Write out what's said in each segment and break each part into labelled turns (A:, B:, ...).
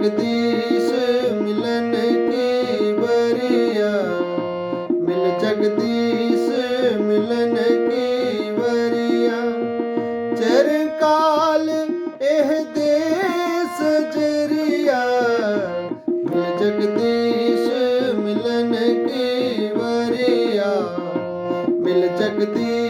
A: ਜਗਦੀਸ਼ ਮਿਲਨ ਕੀ ਵਰਿਆ? ਮਿਲ ਜਗਦੀਸ਼ ਮਿਲਨ ਕੀ ਵਰਿਆ? ਚਿਰ ਕਾਲ ਇਹ ਦੇਸ ਜਰੀਆ। ਮਿਲ ਜਗਦੀਸ਼ ਮਿਲਨ ਕੀ ਵਰਿਆ? ਮਿਲ ਜਗਦੀਸ਼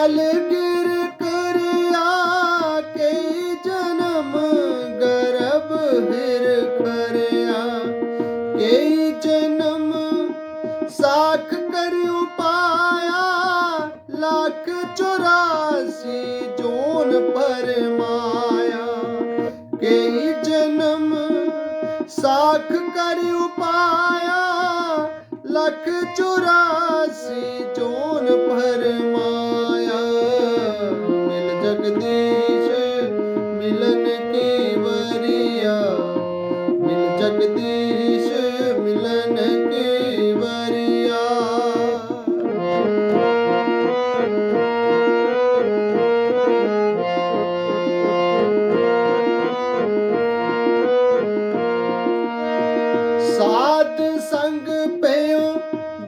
A: ਸੈਲ ਗਿਰ ਕਰਿਆ ਕਈ ਜਨਮ ਗਰਭ ਹਿਰ ਖਰਿਆ। ਕਈ ਜਨਮ ਸਾਖ ਕਰਿਉ ਪਾਇਆ, ਲੱਖ ਚੁਰਾਸੀ ਜੋਨ ਪਰਮਾਇਆ ਕਈ ਜਨਮ ਸਾਖ ਕਰਿਉ ਪਾਇਆ, ਲੱਖ ਚੁਰਾਸੀ ਜੋਨ ਪਰਮਾਇਆ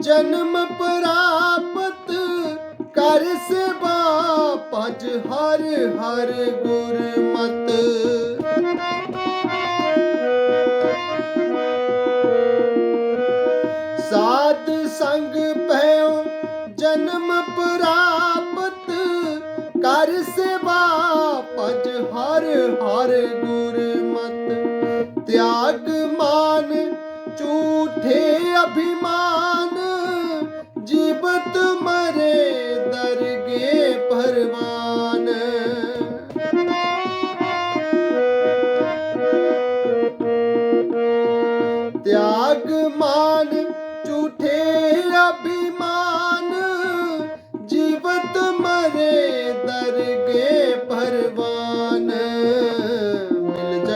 A: ਜਨਮ ਪ੍ਰਾਪਤ ਕਰ ਸੇਵਾ ਭਜ ਹਰ ਹਰ ਗੁਰਮਤਿ। ਜਨਮ ਪ੍ਰਾਪਤ ਕਰ ਸੇਵਾ ਪੰਜ ਹਰ ਹਰ ਗੁਰਮਤਿ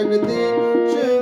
A: ਮਿਲ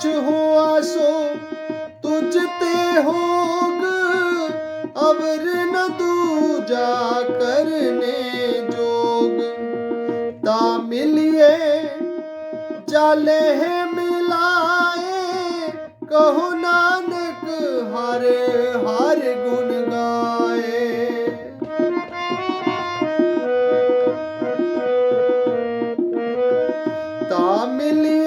A: ਕੁਛ ਹੋਆ ਸੋ ਤੁਝ ਤੇ ਹੋਗ ਅਵਰ ਨ ਦੂਜਾ ਕਰਨੇ ਜੋਗ। ਤਾ ਮਿਲਿਏ, ਜਾਲੇ ਮਿਲਾਏ, ਕਹੋ ਨਾਨਕ ਹਰ ਹਰ ਗੁਣ ਗਾਏ। ਤਾ ਮਿਲਿਏ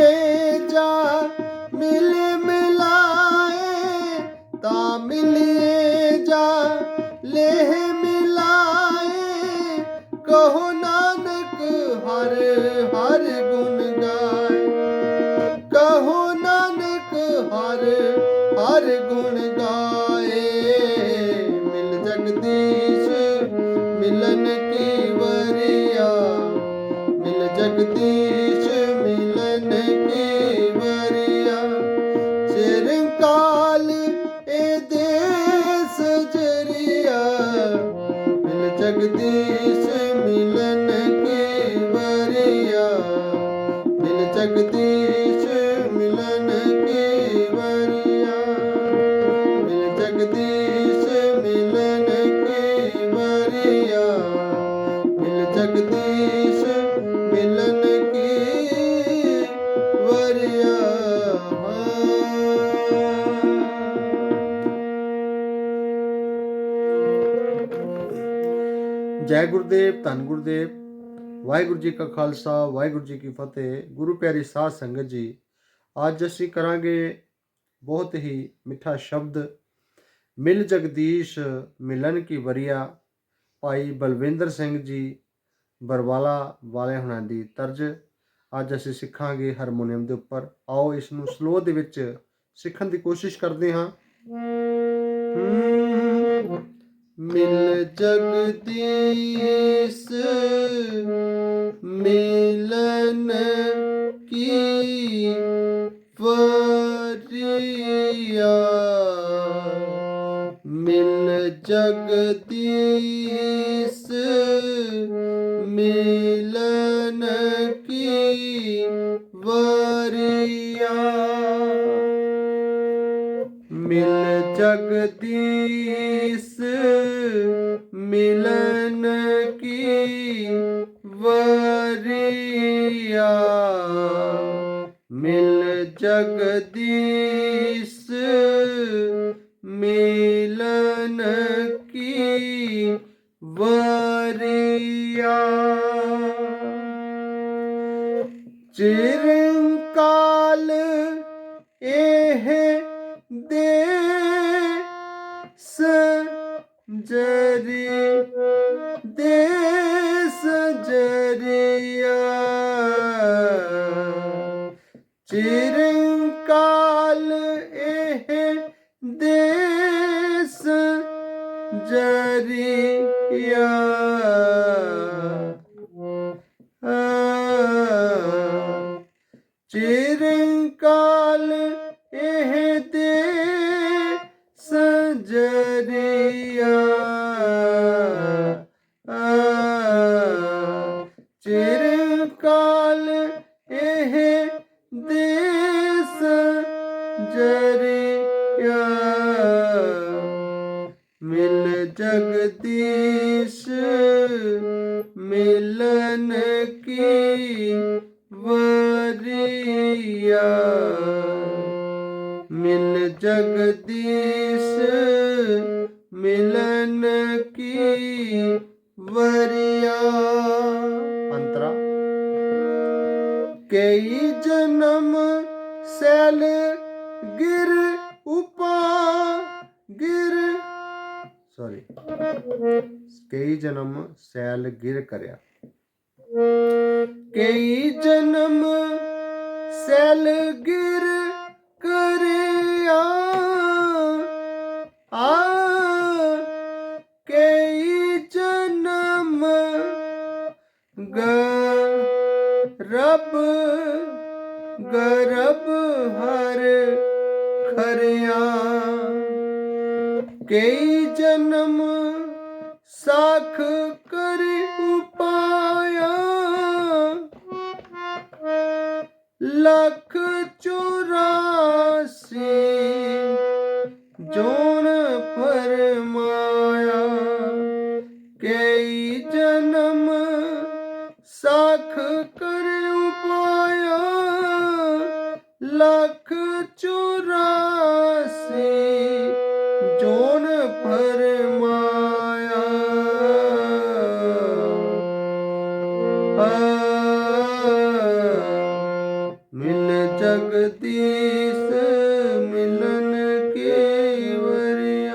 A: ਹਰ ਹਰ ਗੁਣ ਗਾਏ। ਮਿਲ ਜਗਦੀਸ਼ ਮਿਲਨ ਕੀ ਵਰਿਆ। ਮਿਲ ਜਗਦੀਸ਼ ਮਿਲ ਜਗਦੀਸ਼ ਮਿਲਨ ਕੀ ਵਰਿਆ ਜੈ ਗੁਰਦੇਵ ਧੰਨ ਗੁਰਦੇਵ ਵਾਹਿਗੁਰੂ ਜੀ ਕਾ ਖਾਲਸਾ ਵਾਹਿਗੁਰੂ ਜੀ ਕੀ ਫਤਿਹ ਗੁਰੂ ਪਿਆਰੀ ਸਾਧ ਸੰਗਤ ਜੀ ਅੱਜ ਅਸੀਂ ਕਰਾਂਗੇ ਬਹੁਤ ਹੀ ਮਿੱਠਾ ਸ਼ਬਦ ਮਿਲ ਜਗਦੀਸ਼ ਮਿਲਨ ਕੀ ਵਰਿਆ ਭਾਈ ਬਲਵਿੰਦਰ ਸਿੰਘ ਜੀ ਬਰਵਾਲਾ ਵਾਲੇ ਹੁਣਾਂ ਦੀ ਤਰਜ। ਅੱਜ ਅਸੀਂ ਸਿੱਖਾਂਗੇ ਹਾਰਮੋਨੀਅਮ ਦੇ ਉੱਪਰ। ਆਓ ਇਸ ਨੂੰ ਸਲੋ ਦੇ ਵਿੱਚ ਸਿੱਖਣ ਦੀ ਕੋਸ਼ਿਸ਼ ਕਰਦੇ ਹਾਂ। ਮਿਲ ਜਗਦੀਸ਼ ਮਿਲਨ ਕੀ ਵਰਿਆ। ਜਗਦੀਸ਼ ਮਿਲਨ ਕੀ ਵਰਿਆ ਮਿਲ ਜਗਦੀਸ਼ ਮਿਲਨ ਕੀ ਵਰਿਆ ਮਿਲ ਜਗਦੀਸ਼ ਮਿਲਨ ਕਾਲ ਇਹ ਦੇ ਸਜਰੀ ਦੇ ਸਜਰੀਆ। ਚਿਰੰਕਾਲ ਇਹ ਦੇ ਜਰੀਆ ਕੀ ਵਰਿਆ? ਮਿਲ ਜਗਦੀਸ਼ ਮਿਲਨ ਕੀ ਵਰਿਆ? ਅੰਤਰਾ। ਕਈ ਜਨਮ ਸੈਲ ਗਿਰ ਉਪਾ ਗਿਰ ਸੌਰੀ ਕਈ ਜਨਮ ਸੈਲ ਗਿਰ ਕਰਿਆ। ਕਈ ਜਨਮ ਸੈਲ ਗਿਰ ਕਰਿਆ? ਆ ਕਈ ਜਨਮ ਗਰਬ ਗਰਬ ਲੱਖ ਚੁਰਾਸੀ ਜੋਨ ਫਰਮਾਇਆ ਆ ਮਿਲ ਜਗਦੀਸ਼ ਮਿਲਨ ਕੇ ਵਰਿਆ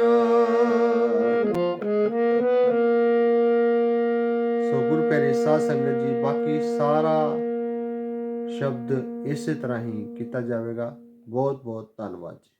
A: ਸੋ ਗੁਰੂ ਪਿਆਰੇ ਸਾਧ ਸੰਗਤ ਜੀ ਬਾਕੀ ਸਾਰਾ ਸ਼ਬਦ ਇਸੇ ਤਰ੍ਹਾਂ ਹੀ ਕੀਤਾ ਜਾਵੇਗਾ। ਬਹੁਤ ਬਹੁਤ ਧੰਨਵਾਦ ਜੀ।